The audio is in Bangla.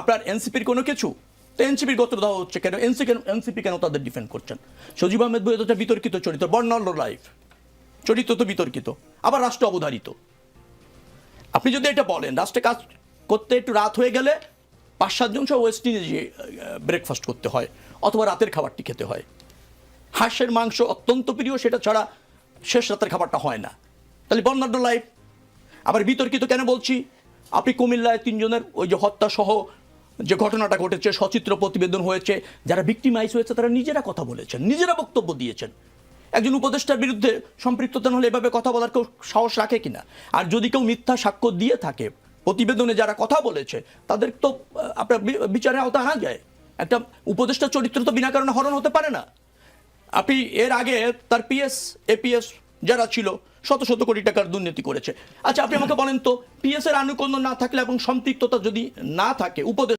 আপনার এনসিপির কোনো কিছু? তো এনসিপির গত দেওয়া হচ্ছে কেন? এনসি কেন এনসিপি কেন তাদের ডিফেন্ড করছেন? সজীব আহমেদ বই একটা বিতর্কিত চরিত্র বর্ণাঢ্য লাইফ চরিত্র তো বিতর্কিত, আবার রাষ্ট্র অবধারিত। আপনি যদি এটা বলেন, রাষ্ট্রে কাজ করতে একটু রাত হয়ে গেলে পাঁচ সাতজন সহ ওয়েস্ট ইন্ডিজে ব্রেকফাস্ট করতে হয়, অথবা রাতের খাবারটি খেতে হয়। হাঁসের মাংস অত্যন্ত প্রিয়, সেটা ছাড়া শেষ রাতের খাবারটা হয় না। তাহলে বর্ণাঢ্য লাইফ আবার বিতর্কিত কেন বলছি? আপনি কুমিল্লায় তিনজনের ওই যে হত্যা সহ যে ঘটনাটা ঘটেছে, সচিত্র প্রতিবেদন হয়েছে, যারা ভিক্টিমাইজ হয়েছে, তারা নিজেরা কথা বলেছেন, নিজেরা বক্তব্য দিয়েছেন। একজন উপদেষ্টার বিরুদ্ধে সম্পৃক্ততা হলে এভাবে কথা বলার কেউ সাহস রাখে কিনা? আর যদি কেউ মিথ্যা সাক্ষ্য দিয়ে থাকে, প্রতিবেদনে যারা কথা বলেছে, তাদের তো আপনার বিচারে আওতা আনা যায়। একটা উপদেষ্টা চরিত্র তো বিনা কারণে হরণ হতে পারে না। আপনি এর আগে তার পিএস এপিএস যারা ছিল, শত শত কোটি টাকার দুর্নীতি করেছে। আচ্ছা আপনি আমাকে বলেন তো পিএস এর আনুকূল্য না থাকলে এবং সম্পৃক্ততা যদি না থাকে উপদেশ